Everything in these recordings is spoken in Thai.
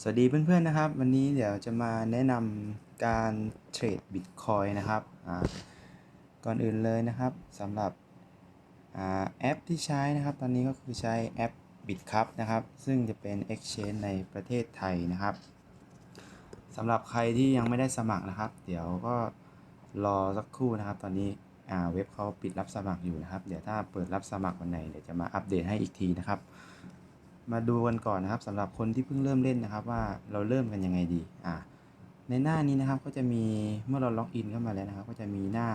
สวัสดีเพื่อนๆนะครับ วันนี้เดี๋ยวจะมาแนะนำการเทรดบิตคอยนะครับอ่าก่อนอื่นเลยนะครับสำหรับอ่าแอปที่ใช้นะครับ ตอนนี้ก็คือใช้แอป BitCup นะครับ ซึ่งจะเป็น Exchange ในประเทศไทยนะครับสำหรับใครที่ยังไม่ได้สมัครนะครับ เดี๋ยวก็รอสักครู่นะครับ ตอนนี้อ่าเว็บเขาปิดรับสมัครอยู่นะครับ เดี๋ยวถ้าเปิดรับสมัครวันไหนเดี๋ยวจะมาอัปเดตให้อีกทีนะครับ มาดูกันก่อนนะครับสำหรับคนที่เพิ่งเริ่มเล่นนะครับ ว่าเราเริ่มกันยังไงดีอ่าในหน้านี้นะครับก็จะมีเมื่อเราล็อกอินเข้ามาแล้วนะครับ ก็จะมีหน้า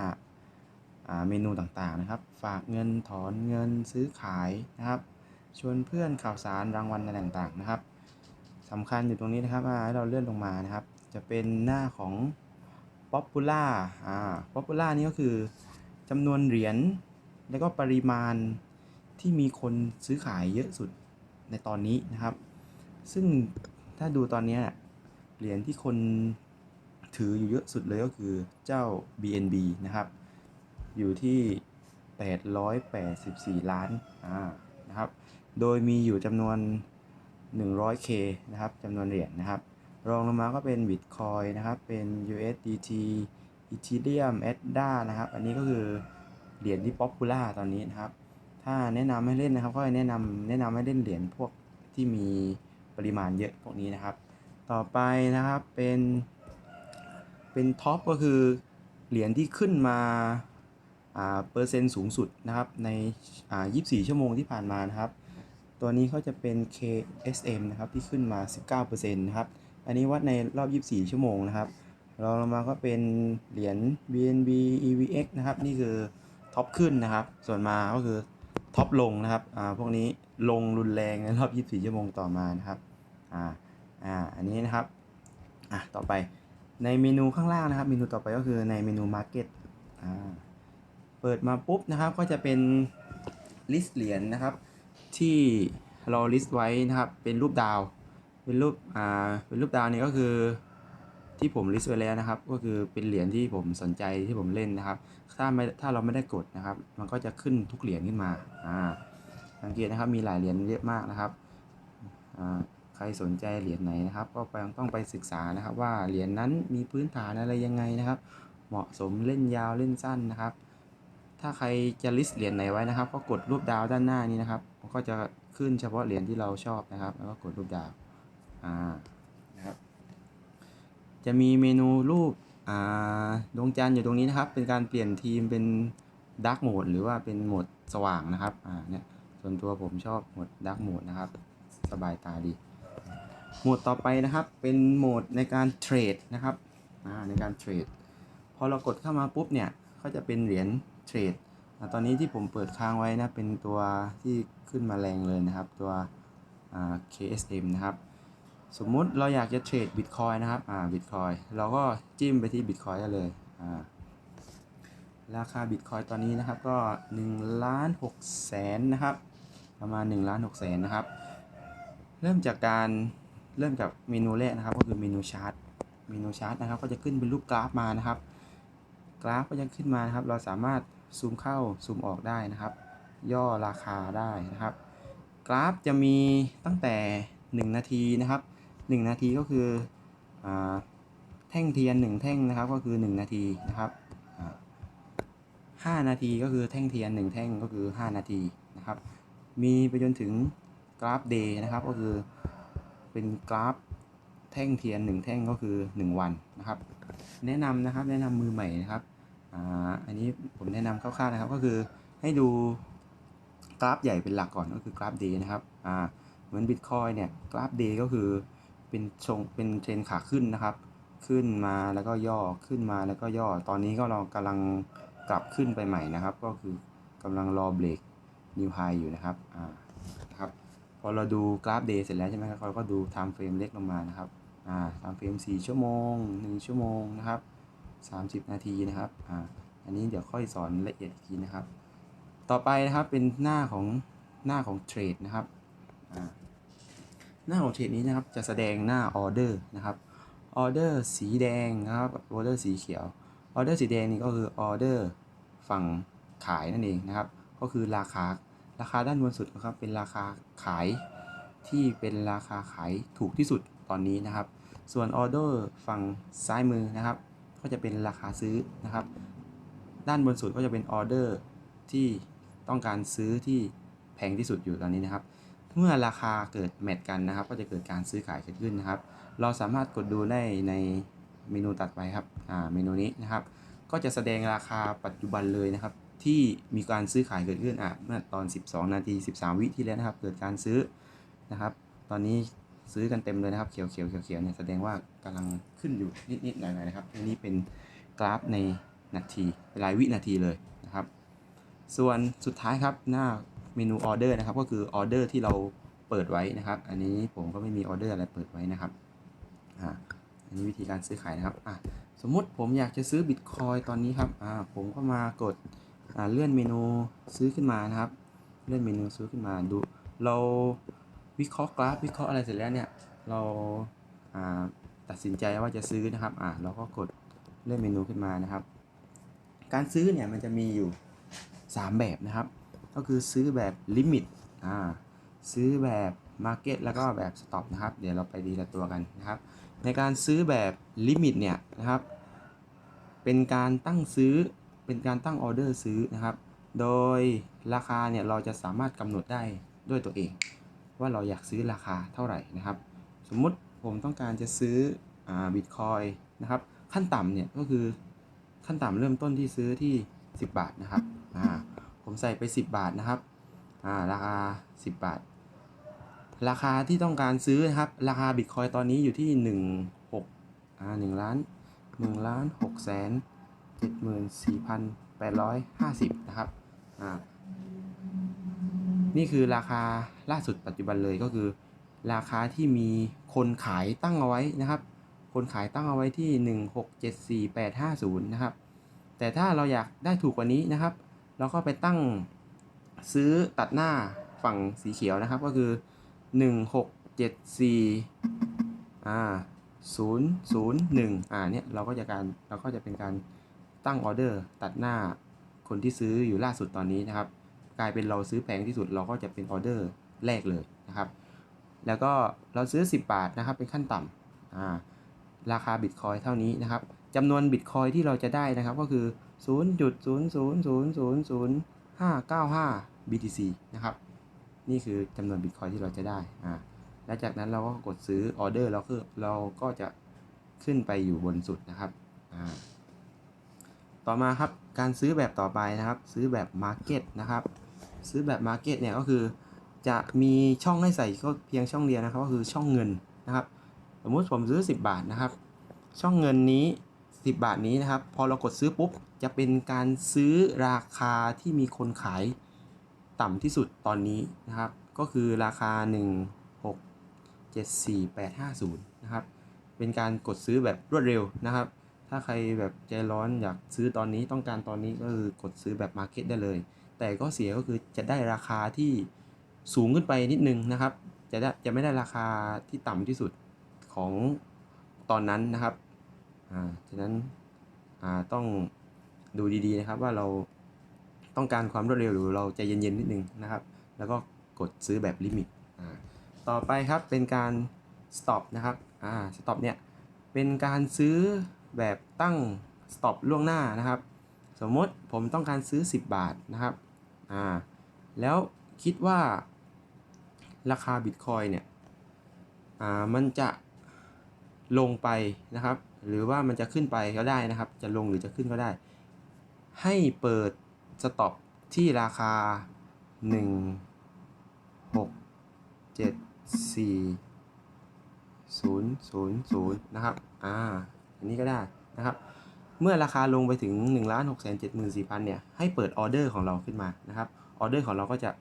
อ่าเมนูต่างๆนะครับ ฝากเงินถอนเงินซื้อขายนะครับ ชวนเพื่อนข่าวสารรางวัลอะไรต่างๆนะครับสำคัญอยู่ตรงนี้นะครับอ่าให้เราเลื่อนลงมานะครับ จะเป็นหน้าของ Popular อ่า Popular นี่ก็คือจำนวนเหรียญแล้วก็ปริมาณที่มีคนซื้อขายเยอะสุด ในตอนนี้นะครับ ซึ่งถ้าดูตอนนี้เหรียญที่คนถืออยู่เยอะสุดเลยก็คือเจ้า BNB นะครับ อยู่ที่ 884 ล้านอ่านะครับ โดยมีอยู่จำนวน 100k นะครับจำนวนเหรียญนะครับ รองลงมาก็เป็น Bitcoin นะครับ เป็น USDT Ethereum ADA นะครับ อันนี้ก็คือเหรียญที่ป๊อปปูล่าตอนนี้นะครับ ถ้าแนะนำให้เล่นนะครับก็แนะนำแนะนำให้เล่นเหรียญพวกที่มีปริมาณเยอะพวกนี้นะครับ ต่อไปนะครับเป็นเป็นท็อปก็คือเหรียญที่ขึ้นมาอ่าเปอร์เซ็นต์สูงสุดนะครับในอ่า24 ชั่วโมงที่ผ่านมานะครับ ตัวนี้เขาจะเป็น KSM นะครับที่ขึ้นมา 19%นะครับ อันนี้วัดในรอบ 24 ชั่วโมงนะครับรองลงมาก็เป็นเหรียญ BNB EVX นะครับ นี่คือท็อปขึ้นนะครับ ส่วนมาก็คือ ท็อปลงนะครับอ่าพวกนี้ลงรุนแรงในรอบ 24 ชั่วโมงต่อมานะครับอ่าอ่าอันนี้นะครับอะต่อไปในเมนูข้างล่างนะครับ เมนูต่อไปก็คือในเมนู Market อ่าเปิดมาปุ๊บนะครับก็จะเป็นลิสต์เหรียญนะครับ ที่เราลิสต์ไว้นะครับเป็นรูปดาว เป็นรูปอ่าเป็นรูปดาวนี่ก็คือ ที่ผมลิสต์ไว้แล้วนะครับ ก็คือเป็นเหรียญที่ผมสนใจที่ผมเล่นนะครับ ถ้าไม่ถ้าเราไม่ได้กดนะครับ มันก็จะขึ้นทุกเหรียญขึ้นมาอ่าสังเกตนะครับมีหลายเหรียญเยอะมากนะครับอ่าใครสนใจเหรียญไหนนะครับ ก็ไปต้องไปศึกษานะครับ ว่าเหรียญนั้นมีพื้นฐานอะไรยังไงนะครับ เหมาะสมเล่นยาวเล่นสั้นนะครับ ถ้าใครจะลิสต์เหรียญไหนไว้นะครับ ก็กดรูปดาวด้านหน้านี้นะครับมันก็จะขึ้นเฉพาะเหรียญที่เราชอบนะครับ แล้วก็กดรูปดาวอ่า จะมีเมนูรูปดวงจันทร์อยู่ตรงนี้นะครับ เป็นการเปลี่ยนทีมเป็นดาร์กโหมดหรือว่าเป็นโหมดสว่างนะครับอ่าเนี่ยส่วนตัวผมชอบโหมดดาร์กโหมดนะครับ สบายตาดี โหมดต่อไปนะครับ เป็นโหมดในการเทรดนะครับอ่าในการเทรด พอเรากดเข้ามาปุ๊บเนี่ยก็จะเป็นเหรียญเทรดตอนนี้ที่ผมเปิดค้างไว้นะ เป็นตัวที่ขึ้นมาแรงเลยนะครับ ตัวอ่า KSM นะครับ สมมุติเราอยากจะเทรดบิตคอยนะครับ อ่าบิตคอยเราก็จิ้มไปที่บิตคอยได้เลย อ่า ราคาบิตคอยตอนนี้นะครับก็1ล้าน6แสนนะครับ ประมาณ1ล้าน6แสนนะครับ เริ่มจากการเริ่มจากเมนูแรกนะครับ ก็คือเมนูชาร์ต เมนูชาร์ตนะครับ ก็จะขึ้นเป็นรูปกราฟมานะครับ กราฟก็จะขึ้นมานะครับ เราสามารถซูมเข้าซูมออกได้นะครับ ย่อราคาได้นะครับ กราฟจะมีตั้งแต่ 1 นาทีนะครับ 1 นาทีก็คืออแท่งเทียน 1 แท่งนะครับก็คือ 1 นาทีนะครับอ่า5นาทีก็คือแท่งเทียน 1 แท่งก็คือ 5 นาทีนะครับ มีไปจนถึงกราฟเดย์นะครับก็คือเป็นกราฟแท่งเทียน 1 แท่งก็คือ 1 วันนะครับ แนะนำนะครับแนะนำมือใหม่นะครับอ,อันนี้ผมแนะนำคร่าวๆนะครับก็คือให้ดูกราฟใหญ่เป็นหลักก่อนก็คือกราฟเดย์นะครับเหมือน Bitcoin เนี่ยกราฟเดย์ก็คือ เป็นชงเป็นเทรนขาขึ้นนะครับ ขึ้นมาแล้วก็ย่อขึ้นมาแล้วก็ย่อ ตอนนี้ก็เรากำลังกลับขึ้นไปใหม่นะครับ ก็คือกำลังรอเบรกนิวไฮอยู่นะครับอ่านะครับพอเราดูกราฟเดย์เสร็จแล้วใช่ไหมครับเราก็ดู time frame เล็กลงมานะครับอ่า time frame 4ชั่วโมง1ชั่วโมงนะครับ30นาทีนะครับอ่าอันนี้เดี๋ยวค่อยสอนละเอียดอีกทีนะครับ ต่อไปนะครับเป็นหน้าของหน้าของเทรดนะครับอ่า หน้าของเทรดนี้นะครับจะแสดงหน้าออเดอร์นะครับออเดอร์สีแดงนะครับออเดอร์สีเขียวออเดอร์สีแดงนี่ก็คือออเดอร์ฝั่งขายนั่นเองนะครับ ก็คือราคาราคาด้านบนสุดนะครับเป็นราคาขายที่เป็นราคาขายถูกที่สุดตอนนี้นะครับ ส่วนออเดอร์ฝั่งซ้ายมือนะครับ ก็จะเป็นราคาซื้อนะครับ ด้านบนสุดก็จะเป็นออเดอร์ที่ต้องการซื้อที่แพงที่สุดอยู่ตอนนี้นะครับ เมื่อราคาเกิดแมทกันนะครับ ก็จะเกิดการซื้อขายเกิดขึ้นนะครับ เราสามารถกดดูได้ในเมนูตัดไปครับอ่าเมนูนี้นะครับ ก็จะแสดงราคาปัจจุบันเลยนะครับ ที่มีการซื้อขายเกิดขึ้นอะเมื่อตอน 12 นาที 13 วิที่แล้วนะครับ เกิดการซื้อนะครับ ตอนนี้ซื้อกันเต็มเลยนะครับเขียวเขียวเขียวเขียวเนี่ยแสดงว่ากำลังขึ้นอยู่นิดๆหน่อยๆนะครับอันนี้เป็นกราฟในนาทีรายวินาทีเลยนะครับ ส่วนสุดท้ายครับหน้า เมนูออเดอร์นะครับ ก็คือออเดอร์ที่เราเปิดไว้นะครับ อันนี้ผมก็ไม่มีออเดอร์อะไรเปิดไว้นะครับอ่าอันนี้วิธีการซื้อขายนะครับอะสมมุติผมอยากจะซื้อบิตคอยตอนนี้ครับอ่าผมก็มากดอ่าเลื่อนเมนูซื้อขึ้นมานะครับ เลื่อนเมนูซื้อขึ้นมาดู เราวิเคราะห์กราฟวิเคราะห์อะไรเสร็จแล้วเนี่ยเราอ่าตัดสินใจว่าจะซื้อนะครับอ่าเราก็กดเลื่อนเมนูขึ้นมานะครับ การซื้อเนี่ยมันจะมีอยู่ 3 แบบนะครับ ก็คือซื้อแบบลิมิตอ่าซื้อแบบ Market แล้วก็แบบ Stop นะครับ เดี๋ยวเราไปดีละตัวกันนะครับ ในการซื้อแบบลิมิตเนี่ยนะครับ เป็นการตั้งซื้อเป็นการตั้งออเดอร์ซื้อนะครับ โดยราคาเนี่ยเราจะสามารถกำหนดได้ด้วยตัวเอง ว่าเราอยากซื้อราคาเท่าไหร่นะครับ สมมุติผมต้องการจะซื้ออ่าบิตคอยนะครับ ขั้นต่ำเนี่ยก็คือขั้นต่ำเริ่มต้นที่ซื้อที่ 10 บาทนะครับอ่า ผมใส่ไป 10 บาทนะครับอ่าราคา 10 บาท ราคาที่ต้องการซื้อนะครับ ราคาบิตคอยตอนนี้อยู่ที่1 6อ่า1ล้าน1ล้าน6แสน74,850 นะครับอ่านี่คือราคาล่าสุดปัจจุบันเลยก็คือ ราคาที่มีคนขายตั้งเอาไว้นะครับ คนขายตั้งเอาไว้ที่ 1674850 นะครับ แต่ถ้าเราอยากได้ถูกกว่านี้นะครับ เราก็ไปตั้งซื้อตัดหน้าฝั่งสีเขียวนะครับ ก็คือ 1674อ่า001อ่าเนี่ยเราก็จะการเราก็จะเป็นการตั้งออเดอร์ตัดหน้าคนที่ซื้ออยู่ล่าสุดตอนนี้นะครับ กลายเป็นเราซื้อแพงที่สุด เราก็จะเป็นออเดอร์แรกเลยนะครับ แล้วก็เราซื้อ 10 บาทนะครับเป็นขั้นต่ำอ่าราคาบิตคอยเท่านี้นะครับจำนวนบิตคอยที่เราจะได้นะครับก็คือ 0.0000595 BTC นะครับ นี่คือจำนวนบิตคอยที่เราจะได้อ่าและจากนั้นเราก็กดซื้อออเดอร์เราคือเราก็จะขึ้นไปอยู่บนสุดนะครับอ่าต่อมาครับการซื้อแบบต่อไปนะครับ ซื้อแบบ Market นะครับ ซื้อแบบ Market เนี่ยก็คือจะมีช่องให้ใส่ก็เพียงช่องเดียวนะครับ ก็คือช่องเงินนะครับ สมมุติผมซื้อ 10 บาทนะครับ ช่องเงินนี้ 10 บาทนี้นะครับ พอเรากดซื้อปุ๊บ จะเป็นการซื้อราคาที่มีคนขายต่ำที่สุดตอนนี้นะครับ ก็คือราคา 1674850 นะครับ เป็นการกดซื้อแบบรวดเร็วนะครับ ถ้าใครแบบใจร้อนอยากซื้อตอนนี้ต้องการตอนนี้ก็คือกดซื้อแบบ Market ได้เลย แต่ก็เสียก็คือจะได้ราคาที่สูงขึ้นไปนิดนึงนะครับ จะได้จะไม่ได้ราคาที่ต่ำที่สุดของตอนนั้นนะครับ อ่า ฉะนั้น อ่า ต้อง ดูดีๆนะครับว่าเราต้องการความรวดเร็วหรือเราใจเย็นๆนิดนึงนะครับ แล้วก็กดซื้อแบบลิมิตต่อไปครับเป็นการ stop นะครับอ่า stop เนี่ยเป็นการซื้อแบบตั้ง stop ล่วงหน้านะครับ สมมติผมต้องการซื้อ 10 บาทนะครับอ่าแล้วคิดว่าราคาบิตคอยเนี่ยอ่ามันจะลงไปนะครับ หรือว่ามันจะขึ้นไปก็ได้นะครับ จะลงหรือจะขึ้นก็ได้ ให้เปิดสต็อปที่ราคา 1 6 7 4 0 0 0 นะครับ อ่า อันนี้ก็ได้นะครับ เมื่อราคาลงไปถึง 1 6 7 4 0 0 0 เนี่ย ให้เปิดออเดอร์ของเราขึ้นมานะครับ ออเดอร์ของเราก็จะ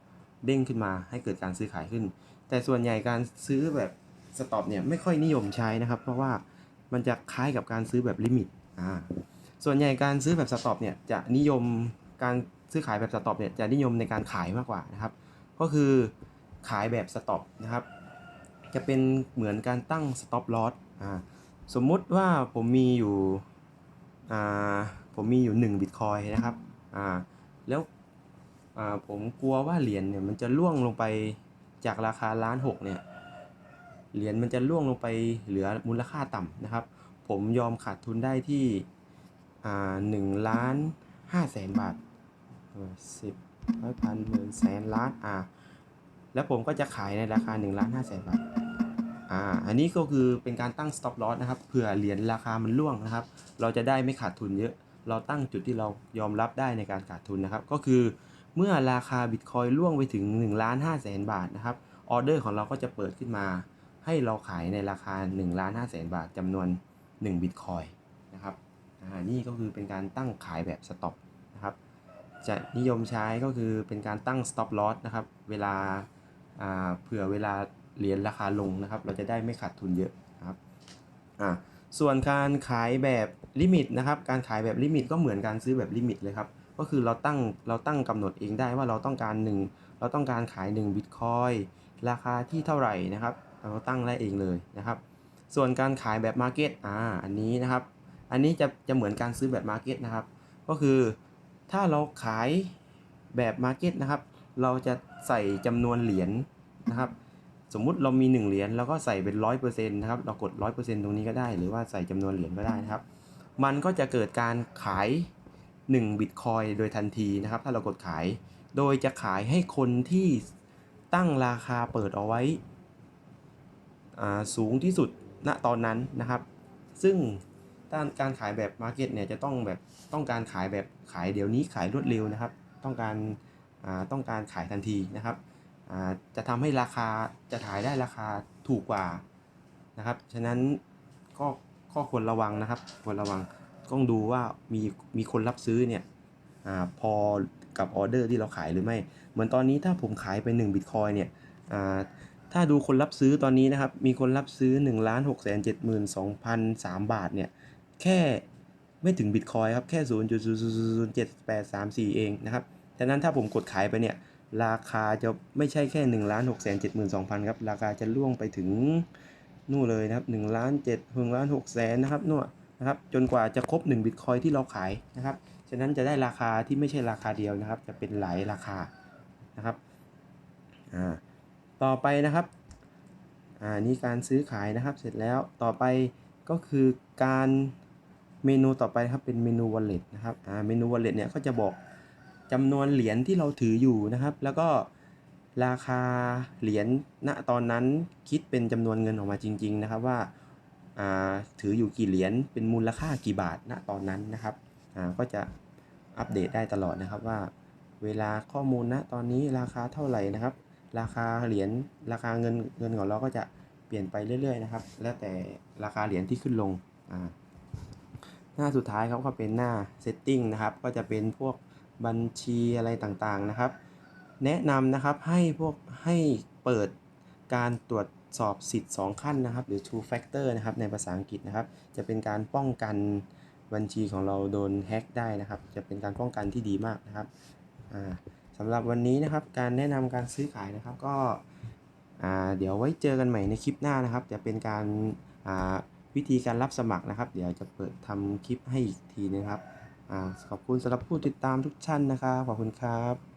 เด้งขึ้นมาให้เกิดการซื้อขายขึ้น แต่ส่วนใหญ่การซื้อแบบสต็อปเนี่ยไม่ค่อยนิยมใช้นะครับ เพราะว่ามันจะคล้ายกับการซื้อแบบลิมิต อ่า ส่วนใหญ่การซื้อแบบสต็อปเนี่ยจะนิยมการซื้อขายแบบสต็อปเนี่ยจะนิยมในการขายมากกว่านะครับ ก็คือขายแบบสต็อปนะครับ จะเป็นเหมือนการตั้งสต็อปลอสอ่าสมมุติว่าผมมีอยู่อ่าผมมีอยู่1บิตคอยนะครับอ่าแล้วอ่าผมกลัวว่าเหรียญเนี่ยมันจะล่วงลงไปจากราคาล้านหกเนี่ยเหรียญมันจะร่วงลงไปเหลือมูลค่าต่ำนะครับ ผมยอมขาดทุนได้ที่ หนึ่งล้านห้าแสนบาทสิบร้อยพันหมื่นแสนล้านอ่าแล้วผมก็จะขายในราคา1ล้าน5แสนบาทอ่าอันนี้ก็คือเป็นการตั้ง stop loss นะครับเผื่อเหรียญราคามันร่วงนะครับ เราจะได้ไม่ขาดทุนเยอะ เราตั้งจุดที่เรายอมรับได้ในการขาดทุนนะครับ ก็คือเมื่อราคาบิตคอยล่วงไปถึง1ล้าน5แสนบาทนะครับออเดอร์ของเราก็จะเปิดขึ้นมา ให้เราขายในราคา1ล้าน5แสนบาทจำนวน1บิตคอยนะครับ นี่ก็คือเป็นการตั้งขายแบบสต็อปนะครับ จะนิยมใช้ก็คือเป็นการตั้ง stop loss นะครับ เวลาเผื่อเวลาเหรียญราคาลงนะครับ เราจะได้ไม่ขาดทุนเยอะนะครับอ่าส่วนการขายแบบลิมิตนะครับ การขายแบบลิมิตก็เหมือนการซื้อแบบลิมิตเลยครับ ก็คือเราตั้งเราตั้งกำหนดเองได้ว่าเราต้องการ 1 เราต้องการขาย1บิตคอยราคาที่เท่าไหร่นะครับ เราตั้งได้เองเลยนะครับ ส่วนการขายแบบมาร์เก็ตอ่าอันนี้นะครับ อันนี้จะจะเหมือนการซื้อแบบมาร์เก็ตนะครับ ก็คือถ้าเราขายแบบมาร์เก็ตนะครับ เราจะใส่จำนวนเหรียญนะครับ สมมุติเรามี 1 เหรียญเราก็ใส่เป็น 100%นะครับ เรากด 100%ตรงนี้ก็ได้ หรือว่าใส่จำนวนเหรียญก็ได้นะครับ มันก็จะเกิดการขาย1บิตคอยโดยทันทีนะครับ ถ้าเรากดขาย โดยจะขายให้คนที่ตั้งราคาเปิดเอาไว้สูงที่สุดณตอนนั้นนะครับ ซึ่ง ด้านการขายแบบมาร์เก็ตเนี่ยจะต้องแบบต้องการขายแบบขายเดี๋ยวนี้ขายรวดเร็วนะครับ ต้องการอ่าต้องการขายทันทีนะครับอ่าจะทำให้ราคาจะขายได้ราคาถูกกว่านะครับ ฉะนั้นก็ข้อควรระวังนะครับ ควรระวังต้องดูว่ามีมีคนรับซื้อเนี่ยอาพอกับออเดอร์ที่เราขายหรือไม่ เหมือนตอนนี้ถ้าผมขายไป1บิตคอยเนี่ยอ่าถ้าดูคนรับซื้อตอนนี้นะครับ มีคนรับซื้อ1 6 7 2 0 0 3บาทเนี่ย แค่ไม่ถึงบิตคอยครับ แค่ 0.00783 4 เองนะครับฉะนั้นถ้าผมกดขายไปเนี่ย ราคาจะไม่ใช่แค่1นึ่งล้านหกแสนเจ็ดหมื่นสองพันครับ ราคาจะล่วงไปถึงนู่นเลยนะครับ1นึ่งล้านเจ็ดหนึ่งล้านหกแสนนะครับนู่นนะครับ จนกว่าจะครบ1บิตคอยที่เราขายนะครับ ฉะนั้นจะได้ราคาที่ไม่ใช่ราคาเดียวนะครับ จะเป็นหลายราคานะครับ อ่า ต่อไปนะครับ อ่า นี่การซื้อขายนะครับ เสร็จแล้ว ต่อไปก็คือการ เมนูต่อไปครับเป็นเมนู wallet นะครับอ่าเมนู wallet เนี่ยก็จะบอกจำนวนเหรียญที่เราถืออยู่นะครับ แล้วก็ราคาเหรียญณตอนนั้นคิดเป็นจำนวนเงินออกมาจริง ๆ นะครับว่าอ่าถืออยู่กี่เหรียญเป็นมูลค่ากี่บาทณตอนนั้นนะครับอ่าก็จะอัปเดตได้ตลอดนะครับว่า เวลาข้อมูลณตอนนี้ราคาเท่าไหร่นะครับ ราคาเหรียญราคาเงินเงินของเราก็จะเปลี่ยนไปเรื่อยๆนะครับ แล้วแต่ราคาเหรียญที่ขึ้นลงอ่า หน้าสุดท้ายครับก็เป็นหน้า setting นะครับ ก็จะเป็นพวกบัญชีอะไรต่างๆนะครับ แนะนำนะครับให้พวกให้เปิดการตรวจสอบสิทธิ์ 2 ขั้นนะครับ หรือ two factor นะครับในภาษาอังกฤษนะครับ จะเป็นการป้องกันบัญชีของเราโดนแฮ็กได้นะครับ จะเป็นการป้องกันที่ดีมากนะครับสำหรับวันนี้นะครับการแนะนำการซื้อขายนะครับก็เดี๋ยวไว้เจอกันใหม่ในคลิปหน้านะครับ จะเป็นการอ่า วิธีการรับสมัครนะครับ เดี๋ยวจะเปิดทำคลิปให้อีกทีนะครับอ่าขอบคุณสำหรับผู้ติดตามทุกท่านนะครับขอบคุณครับ